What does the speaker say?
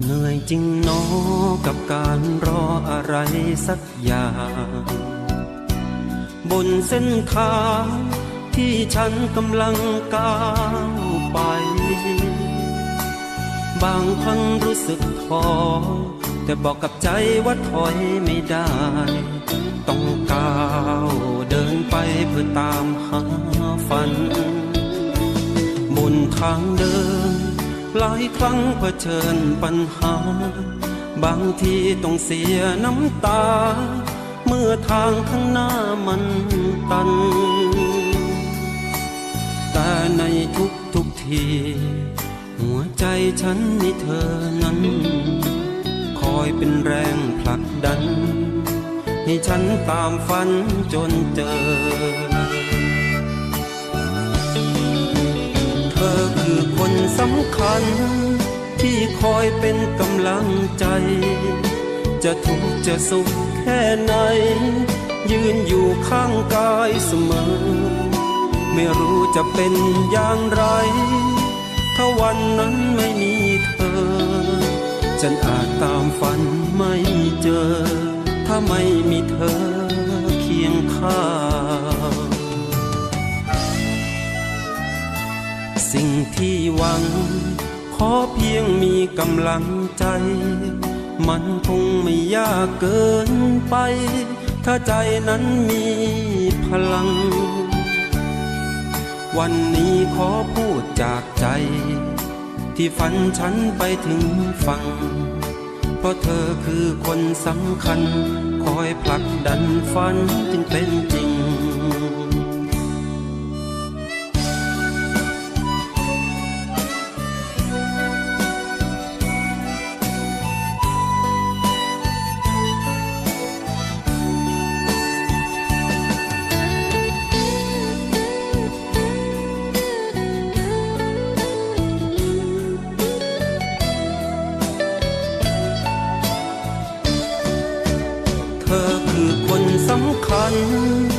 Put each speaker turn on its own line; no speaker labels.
เหนื่อยจริงหนอกับการรออะไรสักอย่าง บนเส้นทางที่ฉันกำลังก้าวไป บางครั้งรู้สึกท้อแต่บอกกับใจว่าถอยไม่ได้ ต้องก้าวเดินไปเพื่อตามหาฝัน บนทางเดิน หลายครั้งเผชิญปัญหา บางทีต้องเสียน้ำตา เมื่อทางข้างหน้ามันตัน แต่ในทุกทุกที หัวใจฉันมีเธอนั้น คอยเป็นแรงผลักดัน ให้ฉันตามฝันจนเจอำคัญ ที่คอยเป็นกำลังใจ จะทุกข์จะสุขแค่ไหน ยืนอยู่ข้างกายเสมอ ไม่รู้จะเป็นอย่างไร ถ้าวันนั้นไม่มีเธอ ฉันอาจตามฝันไม่เจอ ถ้าไม่มีเธอ สิ่งที่หวัง ขอเพียงมีกำลังใจ มันคงไม่ยากเกินไป ถ้าใจนั้นมีพลัง วันนี้ขอพูดจากใจ ที่ฝันฉันไปถึงฝั่งเพราะเธอคือคนสำคัญ คอยผลักดันฝันจึงเป็นจริง คัญ